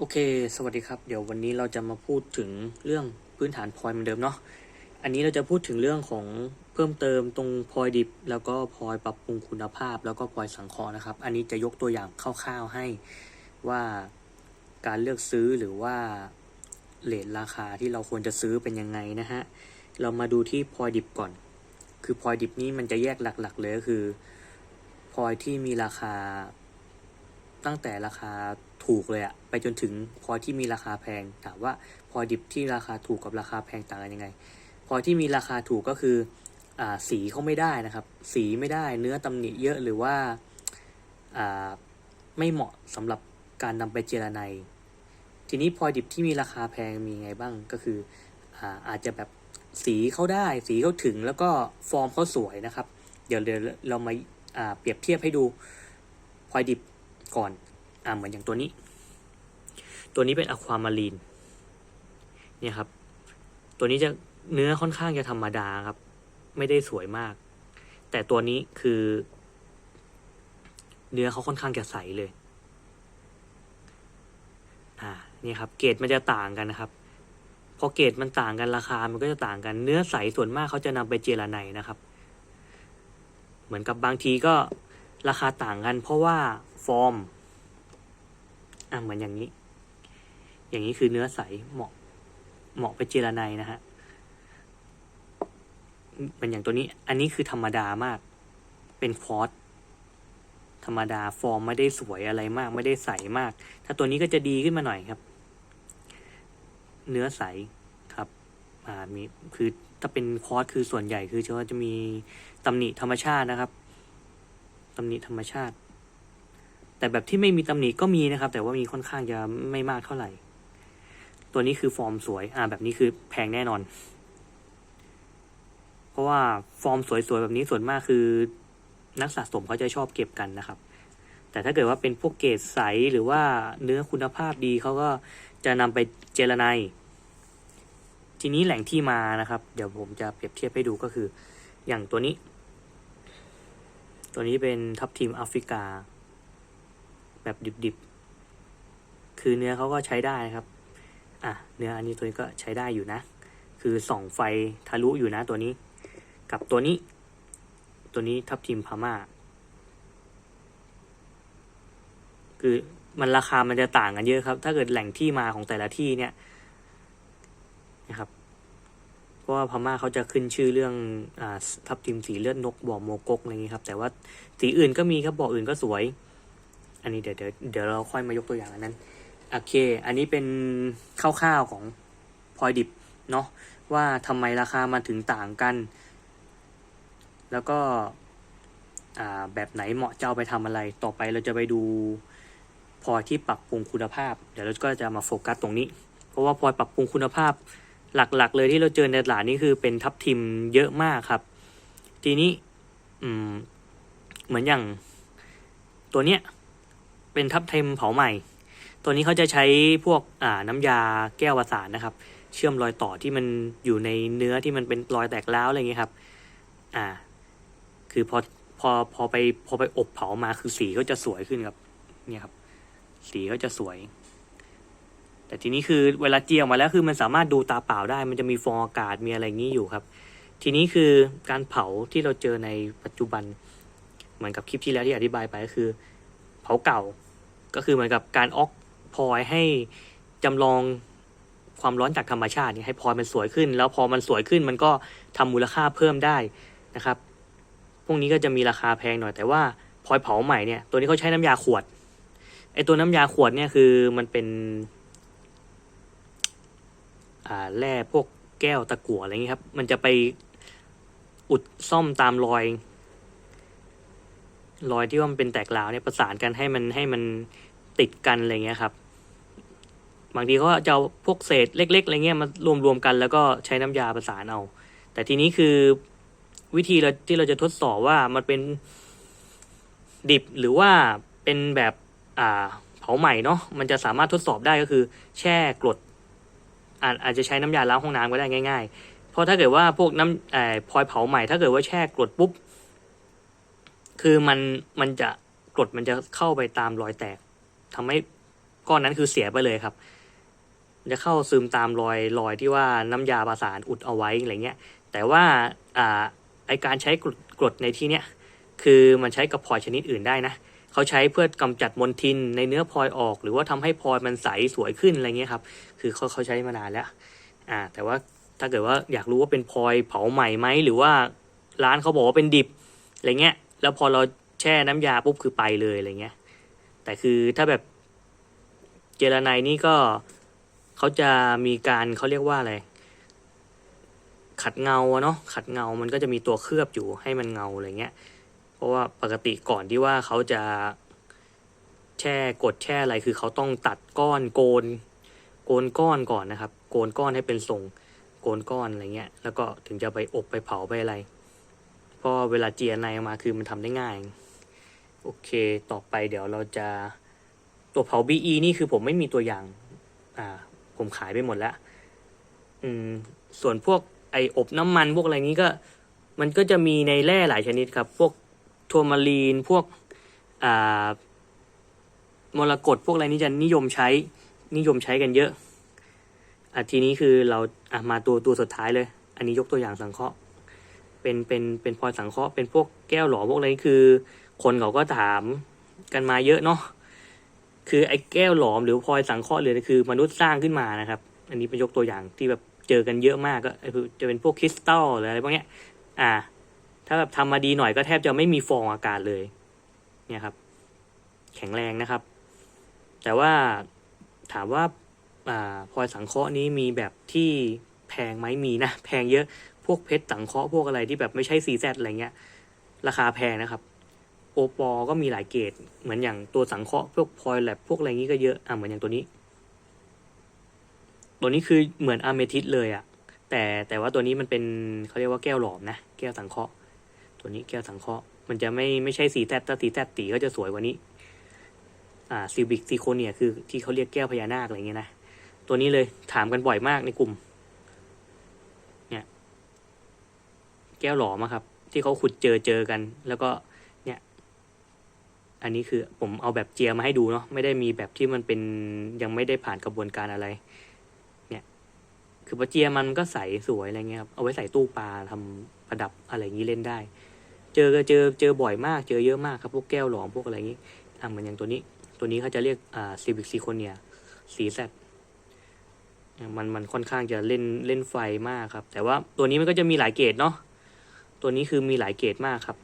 โอเค สวัสดีครับ เดี๋ยววันนี้เราจะมาพูดถึงเรื่องพื้นฐานพลอยเหมือนเดิมเนาะ อันนี้เราจะพูดถึงเรื่องของเพิ่มเติมตรงพลอยดิบ แล้วก็พลอยปรับปรุงคุณภาพ แล้วก็พลอยสังเคราะห์นะครับ อันนี้จะยกตัวอย่างคร่าวๆให้ว่าการเลือกซื้อหรือว่าเลทราคาที่เราควรจะซื้อเป็นยังไงนะฮะ เรามาดูที่พลอยดิบก่อน คือพลอยดิบนี้มันจะแยกหลักๆเลยก็คือพลอยที่มีราคา ตั้งแต่ราคาถูกเลยอะไปจนถึงพลอยที่มีราคาแพงถามว่าพลอยดิบที่ราคาถูกกับราคาแพงต่างกันยังไงพลอยที่มีราคาถูกก็คืออ่าสีเขาไม่ได้นะครับ สีไม่ได้เนื้อตำหนิเยอะหรือว่าอ่าไม่เหมาะสำหรับการนำไปเจรไนทีนี้พลอยดิบที่มีราคาแพงมีไงบ้างก็คืออาอาจจะแบบสีเขาได้ สีเขาถึงแล้วก็ฟอร์มเขาสวยนะครับ เดี๋ยวเดี๋ยวเรามาอ่าเปรียบเทียบให้ดูพลอยดิบ ก่อนอ่าเหมือนอย่างตัวนี้ ตัวนี้เป็นอะความารีนเนี่ยครับ ตัวนี้จะเนื้อค่อนข้างจะธรรมดาครับ ไม่ได้สวยมาก แต่ตัวนี้คือ เนื้อเขาค่อนข้างจะใสเลยอ่านี่ครับ เกรดมันจะต่างกันนะครับพอเกรดมันต่างกันราคา มันก็จะต่างกันเนื้อใสส่วนมากเขาจะนำไปเจรไนนะครับ เหมือนกับบางทีก็ราคาต่างกัน เพราะว่า ฟอร์ม อะเหมือนอย่างนี้ อย่างนี้คือเนื้อใสเหมาะ เหมาะไปเจรไนนะฮะเป็นอย่างตัวนี้ อันนี้คือธรรมดามาก เป็นฟอสธรรมดาฟอร์มไม่ได้สวยอะไรมาก ไม่ได้ใสมาก ถ้าตัวนี้ก็จะดีขึ้นมาหน่อยครับ เนื้อใสครับอ่ามีคือถ้าเป็นคอร์สคือส่วนใหญ่คือจะมีตำหนิธรรมชาตินะครับตำหนิธรรมชาติ แต่แบบที่ไม่มีตำหนิก็มีนะครับ แต่ว่ามีค่อนข้างจะไม่มากเท่าไหร่ ตัวนี้คือฟอร์มสวย อ่า แบบนี้คือแพงแน่นอน เพราะว่าฟอร์มสวยๆแบบนี้ส่วนมากคือ นักสะสมเขาจะชอบเก็บกันนะครับ แต่ถ้าเกิดว่าเป็นพวกเกรดใสหรือว่าเนื้อคุณภาพดีเขาก็จะนำไปเจรไนทีนี้แหล่งที่มานะครับ เดี๋ยวผมจะเปรียบเทียบให้ดูก็คือ อย่างตัวนี้ ตัวนี้เป็นทับทีมแอฟริกา แบบดิบๆ คือเนื้อเขาก็ใช้ได้นะครับ อะ เนื้ออันนี้ตัวนี้ก็ใช้ได้อยู่นะ คือส่องไฟทะลุอยู่นะตัวนี้ กับตัวนี้ ตัวนี้ทับทีมพม่า คือมันราคามันจะต่างกันเยอะครับ ถ้าเกิดแหล่งที่มาของแต่ละที่เนี่ยนะครับเพราะว่าพม่าเขาจะขึ้นชื่อเรื่องอทับทิมสีเลือดนกบ่อโมกกอะไรอย่างนี้ครับ แต่ว่าสีอื่นก็มีครับบ่ออื่นก็สวย อันนี้เดี๋ยวเดี๋ยวเดี๋ยวเราค่อยมายกตัวอย่างอันนั้น โอเค อันนี้เป็นคร่าวๆของพลอยดิบเนาะว่าทำไมราคามันถึงต่างกัน แล้วก็แบบไหนเหมาะจะเอาไปทำอะไร ต่อไปเราจะไปดูพลอยที่ปรับปรุงคุณภาพ เดี๋ยวเราก็จะมาโฟกัสตรงนี้ เพราะว่าพลอยปรับปรุงคุณภาพหลักๆ เลยที่เราเจอในตลาดนี่คือเป็นทับทิมเยอะมากครับ ทีนี้เหมือนอย่างตัวเนี้ย เป็นทับเทมเผาใหม่ ตัวนี้เขาจะใช้พวกอ่าน้ำยาแก้วประสานนะครับ เชื่อมรอยต่อที่มันอยู่ในเนื้อที่มันเป็นรอยแตกร้าวอะไรอย่างเงี้ยครับ อ่า คือพอพอพอไปพอไปอบเผามาคือสีก็จะสวยขึ้นครับ เนี่ยครับ สีก็จะสวย แต่ทีนี้คือเวลาเจียออกมาแล้วคือมันสามารถดูตาเปล่าได้ มันจะมีฟองอากาศมีอะไรอย่างนี้อยู่ครับ ทีนี้คือการเผาที่เราเจอในปัจจุบัน เหมือนกับคลิปที่แล้วที่อธิบายไปก็คือ เผาเก่า ก็คือเหมือนกับการออกพลอยให้จำลองความร้อนจากธรรมชาติเนี่ยให้พลอยมันสวยขึ้น แล้วพอมันสวยขึ้นมันก็ทำมูลค่าเพิ่มได้นะครับ พวกนี้ก็จะมีราคาแพงหน่อยแต่ว่าพลอยเผาใหม่เนี่ยตัวนี้เขาใช้น้ำยาขวดไอตัวน้ำยาขวดเนี่ยคือมันเป็นแร่พวกแก้วตะกั่วอะไรเงี้ยครับ มันจะไปอุดซ่อมตามรอย รอยที่ว่ามันเป็นแตกราวเนี่ยประสานกันให้มันให้มันติดกันอะไรเงี้ยครับ บางทีเขาจะเอาพวกเศษเล็กๆอะไรเงี้ยมารวมๆกันแล้วก็ใช้น้ำยาประสานเอา แต่ทีนี้คือวิธีเราที่เราจะทดสอบว่ามันเป็นดิบหรือว่าเป็นแบบอ่าเผาใหม่เนาะมันจะสามารถทดสอบได้ก็คือ แช่กรดอาจอาจจะใช้น้ำยาล้างห้องน้ำก็ได้ง่าย ๆ เพราะถ้าเกิดว่าพวกน้ำเอ่อพลอยเผาใหม่ถ้าเกิดว่าแช่กรดปุ๊บ คือมันมันจะกรดมันจะเข้าไปตามรอยแตกทำให้ก้อนนั้นคือเสียไปเลยครับ จะเข้าซึมตามรอยรอยที่ว่าน้ำยาประสานอุดเอาไว้อะไรเงี้ย แต่ว่าอ่าไอการใช้กรดกรดในที่เนี้ยคือมันใช้กับพลอยชนิดอื่นได้นะเขาใช้เพื่อกำจัดมลทินในเนื้อพลอยออก หรือว่าทำให้พลอยมันใสสวยขึ้นอะไรเงี้ยครับ คือเขาเขาใช้มานานแล้ว อ่า แต่ว่าถ้าเกิดว่าอยากรู้ว่าเป็นพลอยเผาใหม่ไหมหรือว่าร้านเขาบอกว่าเป็นดิบอะไรเงี้ย แล้วพอเราแช่น้ำยาปุ๊บคือไปเลยอะไรเงี้ย แต่คือถ้าแบบเจลาไนนี่ก็เขาจะมีการเขาเรียกว่าอะไร ขัดเงาเนาะขัดเงามันก็จะมีตัวเคลือบอยู่ให้มันเงาอะไรเงี้ย เพราะว่าปกติก่อนที่ว่าเขาจะแช่กดแช่อะไรคือเขาต้องตัดก้อนโกน โกนก้อนก่อนนะครับ โกนก้อนให้เป็นทรงโกนก้อนอะไรเงี้ย แล้วก็ถึงจะไปอบไปเผาไปอะไร เพราะเวลาเจียในออกมาคือมันทำได้ง่าย โอเคต่อไปเดี๋ยวเราจะตัวเผา BE นี่คือผมไม่มีตัวอย่าง อ่า ผมขายไปหมดแล้ว อืม ส่วนพวกไออบน้ำมันพวกอะไรนี้ก็ มันก็จะมีในแร่หลายชนิดครับ พวกทัวมารีน พวก อ่ามรกตพวกอะไรนี้จะนิยมใช้ นิยมใช้กันเยอะอะทีนี้คือเราอะมาตัวตัวสุดท้ายเลย อันนี้ยกตัวอย่างสังเคราะห์ เป็นเป็นเป็นพลอยสังเคราะห์เป็นพวกแก้วหลอมพวกอะไรนี่คือ คนเขาก็ถามกันมาเยอะเนาะคือไอ้แก้วหลอมหรือพลอยสังเคราะห์เลยคือ มนุษย์สร้างขึ้นมานะครับ อันนี้เป็นยกตัวอย่างที่แบบเจอกันเยอะมากก็จะเป็นพวกคริสตัลหรืออะไรพวกเนี้ย อ่า ถ้าแบบทำมาดีหน่อยก็แทบจะไม่มีฟองอากาศเลย เนี่ยครับ แข็งแรงนะครับ แต่ว่าถามว่าอ่าพลอยสังเคราะห์นี้มีแบบที่แพงไหมมีนะ แพงเยอะ พวกเพชรสังเคราะห์พวกอะไรที่แบบไม่ใช่ซีแซดอะไรเงี้ย ราคาแพงนะครับ โอปอก็มีหลายเกรดเหมือนอย่างตัวสังเคราะห์พวกพลอยแลบพวกอะไรงี้ก็เยอะอะเหมือนอย่างตัวนี้ ตัวนี้คือเหมือนอะเมทิสเลยอะแต่แต่ว่าตัวนี้มันเป็นเขาเรียกว่าแก้วหลอมนะแก้วสังเคราะห์ ตัวนี้แก้วสังเคราะห์มันจะไม่ไม่ใช่สีแตดถ้าสีแตดตีก็จะสวยกว่านี้ อ่าซิบิกซีโคเนียคือที่เขาเรียกแก้วพญานาคอะไรเงี้ยนะ ตัวนี้เลยถามกันบ่อยมากในกลุ่ม เนี่ย แก้วหลอมอะครับ ที่เขาขุดเจอเจอกัน แล้วก็เนี่ย อันนี้คือผมเอาแบบเจียมาให้ดูเนาะไม่ได้มีแบบที่มันเป็นยังไม่ได้ผ่านกระบวนการอะไร เนี่ย คือพอเจียมันก็ใสสวยอะไรเงี้ยครับเอาไว้ใส่ตู้ปลาทำประดับอะไรอย่างนี้เล่นได้ เจอก็เจอเจอบ่อยมาก เจอเยอะมากครับ พวกแก้วหลอมพวกอะไรอย่างนี้อะเหมือนอย่างตัวนี้ ตัวนี้เขาจะเรียกอ่าซิบิกซีโคเนียสีแซดมันมันค่อนข้างจะเล่นเล่นไฟมากครับ แต่ว่าตัวนี้มันก็จะมีหลายเกรดเนาะ ตัวนี้คือมีหลายเกรดมากครับ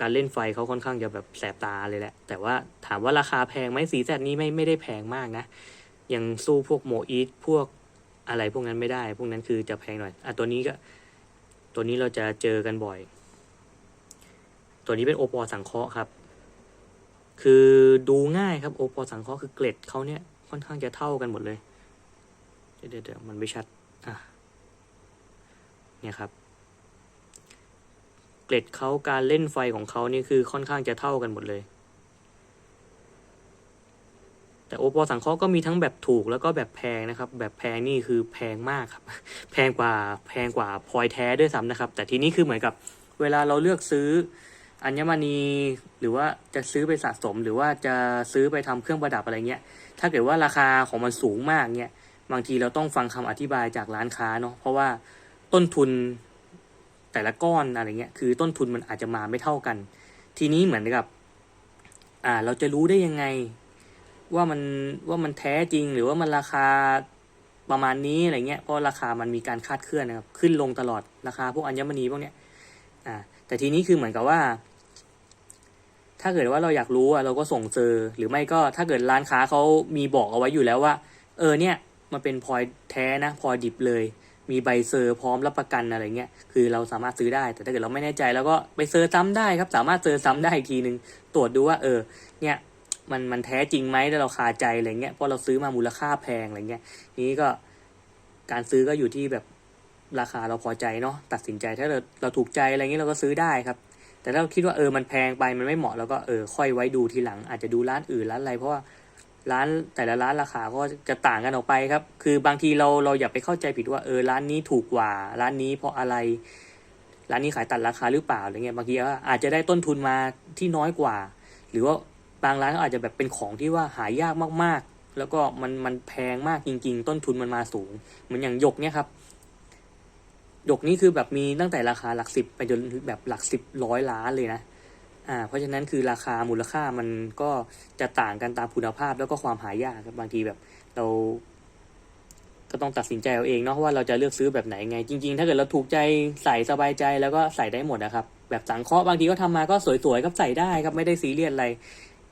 การเล่นไฟเขาค่อนข้างจะแบบแสบตาเลยแหละ แต่ว่าถามว่าราคาแพงไหมสีแซดนี้ไม่ไม่ได้แพงมากนะ ยังสู้พวกโมอีทพวกอะไรพวกนั้นไม่ได้ พวกนั้นคือจะแพงหน่อย อะตัวนี้ก็ ตัวนี้เราจะเจอกันบ่อย ตัวนี้เป็นโอปอสังเคราะห์ครับ คือดูง่ายครับโอปอสังเคราะห์คือเกล็ดเขาเนี่ยค่อนข้างจะเท่ากันหมดเลย เดี๋ยวเดี๋ยวเดี๋ยวมันไม่ชัด อะ เนี่ยครับ เกล็ดเขาการเล่นไฟของเขานี่คือค่อนข้างจะเท่ากันหมดเลย แต่โอปอสังเคราะห์ก็มีทั้งแบบถูกแล้วก็แบบแพงนะครับ แบบแพงนี่คือแพงมากครับ แพงกว่าแพงกว่าพลอยแท้ด้วยซ้ำนะครับ แต่ทีนี้คือเหมือนกับเวลาเราเลือกซื้ออัญมณีหรือว่าจะซื้อไปสะสม หรือว่าจะซื้อไปทำเครื่องประดับอะไรเงี้ย ถ้าเกิดว่าราคาของมันสูงมากเนี่ยบางทีเราต้องฟังคำอธิบายจากร้านค้าเนาะเพราะว่าต้นทุน แต่ละก้อนอะไรเงี้ยคือต้นทุนมันอาจจะมาไม่เท่ากัน ทีนี้เหมือนกับ อ่า เราจะรู้ได้ยังไง ว่ามันว่ามันแท้จริงหรือว่ามันราคาประมาณนี้อะไรเงี้ยเพราะราคามันมีการคาดเคลื่อนนะครับ ขึ้นลงตลอดราคาพวกอัญมณีพวกเนี้ยอ่า แต่ทีนี้คือเหมือนกับว่า ถ้าเกิดว่าเราอยากรู้อะเราก็ส่งเจอหรือไม่ก็ถ้าเกิดร้านค้าเขามีบอกเอาไว้อยู่แล้วว่า เออเนี่ย มันเป็นพลอยแท้นะพลอยดิบเลย มีใบเซอร์พร้อมรับประกันอะไรเงี้ย คือเราสามารถซื้อได้ แต่ถ้าเกิดเราไม่แน่ใจเราก็ไปเซอร์ซ้ำได้ครับ สามารถเซอร์ซ้ำได้อีกทีนึง ตรวจดูว่าเออ เนี่ยมันมันแท้จริงไหมแล้วเราคาใจอะไรเงี้ย เพราะเราซื้อมามูลค่าแพงอะไรเงี้ย นี้ก็การซื้อก็อยู่ที่แบบราคาเราพอใจเนาะ ตัดสินใจถ้าเราเราถูกใจอะไรเงี้ยเราก็ซื้อได้ครับ แต่ถ้าเราคิดว่าเออมันแพงไปมันไม่เหมาะแล้วก็เออค่อยไว้ดูทีหลังอาจจะดูร้านอื่นร้านอะไรเพราะว่า ร้านแต่ละร้านราคาก็จะต่างกันออกไปครับ คือบางทีเราเราอย่าไปเข้าใจผิดว่าเออร้านนี้ถูกกว่า ร้านนี้เพราะอะไร ร้านนี้ขายตัดราคาหรือเปล่าอะไรเงี้ยบางทีว่าอาจจะได้ต้นทุนมาที่น้อยกว่า หรือว่าบางร้านก็อาจจะแบบเป็นของที่ว่าหายากมากๆ แล้วก็มันมันแพงมากจริง ๆ ต้นทุนมันมาสูง เหมือนอย่างหยกเนี่ยครับหยกนี่คือแบบมีตั้งแต่ราคาหลักสิบไปจนแบบหลักสิบร้อยล้านเลยนะ อ่าเพราะฉะนั้นคือราคามูลค่ามันก็จะต่างกันตามคุณภาพแล้วก็ความหายากครับบางทีแบบเรา ก็ต้องตัดสินใจเอาเองเนาะว่าเราจะเลือกซื้อแบบไหนไง จริง ๆ ถ้าเกิดเราถูกใจใส่สบายใจแล้วก็ใส่ได้หมดนะครับ แบบสังเคราะห์บางทีก็ทำมาก็สวยๆก็ใส่ได้ครับไม่ได้ซีเรียสอะไร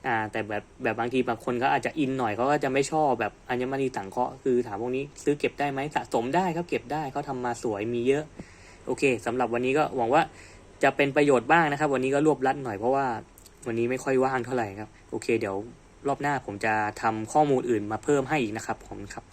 อ่า แต่แบบแบบบางทีบางคนก็อาจจะอินหน่อยเขาก็จะไม่ชอบแบบอัญมณีสังเคราะห์คือถามพวกนี้ซื้อเก็บได้ไหมสะสมได้ครับเก็บได้เขาทำมาสวยมีเยอะ โอเคสำหรับวันนี้ก็หวังว่า จะเป็นประโยชน์บ้างนะครับ วันนี้ก็รวบรัดหน่อยเพราะว่าวันนี้ไม่ค่อยว่างเท่าไหร่ครับ โอเค เดี๋ยวรอบหน้าผมจะทำข้อมูลอื่นมาเพิ่มให้อีกนะครับผมครับ